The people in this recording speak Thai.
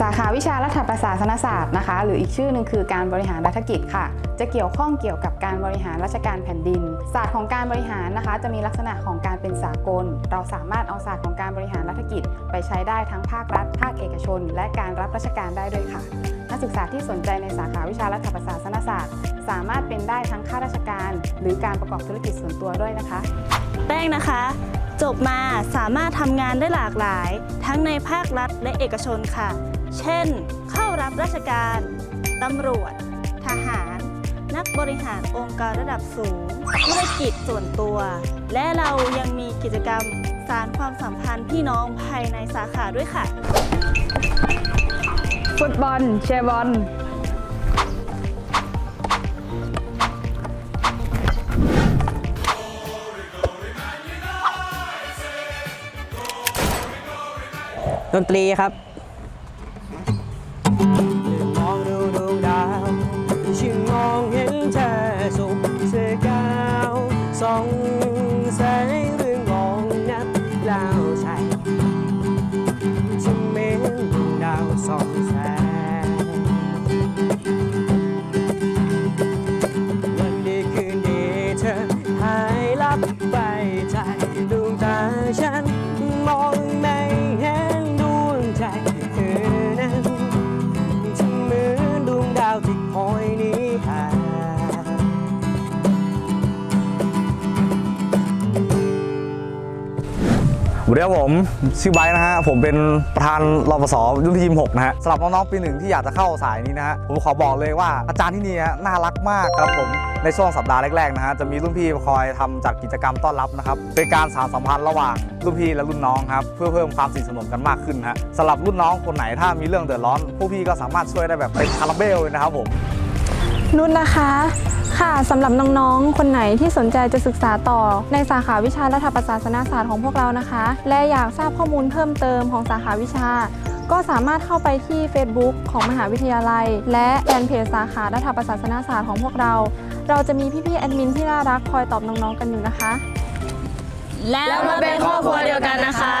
สาขาวิชารัฐประศาสนศาสตร์นะคะ หรืออีกชื่อหนึ่งคือการบริหารรัฐกิจค่ะ จะเกี่ยวข้องเกี่ยวกับการบริหารราชการแผ่นดิน ศาสตร์ของการบริหารนะคะ จะมีลักษณะของการเป็นสากล เราสามารถเอาศาสตร์ของการบริหารรัฐกิจ ไปใช้ได้ทั้งภาครัฐ ภาคเอกชน และการรับราชการได้ด้วยค่ะ นักศึกษาที่สนใจในสาขาวิชารัฐประศาสนศาสตร์ สามารถเป็นได้ทั้งข้าราชการ หรือการประกอบธุรกิจส่วนตัวด้วยนะคะ แป้งนะคะจบมาสามารถทำงานได้หลากหลาย ทั้งในภาครัฐและเอกชนค่ะ เช่น เข้ารับราชการ ตำรวจ ทหาร นักบริหารองค์กรระดับสูง ธุรกิจส่วนตัว และเรายังมีกิจกรรมสารความสัมพันธ์พี่น้องภายในสาขาด้วยค่ะ ฟุตบอลเชียร์บอลดนตรีครับ ส่อง สวัสดีครับผมชื่อไบร์นะฮะผมเป็นประธานรปศรุ่นที่26นะฮะสำหรับน้องๆปีหนึ่งที่อยากจะเข้าสายนี้นะฮะผมขอบอกเลยว่าอาจารย์ที่นี่ฮะน่ารักมากครับผมในช่วงสัปดาห์แรกๆนะฮะจะมีรุ่นพี่คอยทำจัดกิจกรรมต้อนรับนะครับเป็นการสานสัมพันธ์ระหว่างรุ่นพี่และรุ่นน้องครับเพื่อเพิ่มความสนิทสนมกันมากขึ้นฮะสำหรับรุ่นน้องคนไหนถ้ามีเรื่องเดือดร้อนพวกพี่ก็สามารถช่วยได้แบบเป็นคาราเบลเลยนะครับผม นุชนะคะ ค่ะสำหรับน้องๆ คนไหนที่สนใจจะศึกษาต่อ ในสาขาวิชารัฐประศาสนศาสตร์ของพวกเรานะคะ และอยากทราบข้อมูลเพิ่มเติมของสาขาวิชา ก็สามารถเข้าไปที่ Facebook ของมหาวิทยาลัย และแฟนเพจสาขารัฐประศาสนศาสตร์ของพวกเรา เราจะมีพี่ๆแอดมินที่น่ารักคอยตอบน้องๆกันอยู่นะคะ แล้วมาเป็นครอบครัวเดียวกันนะคะ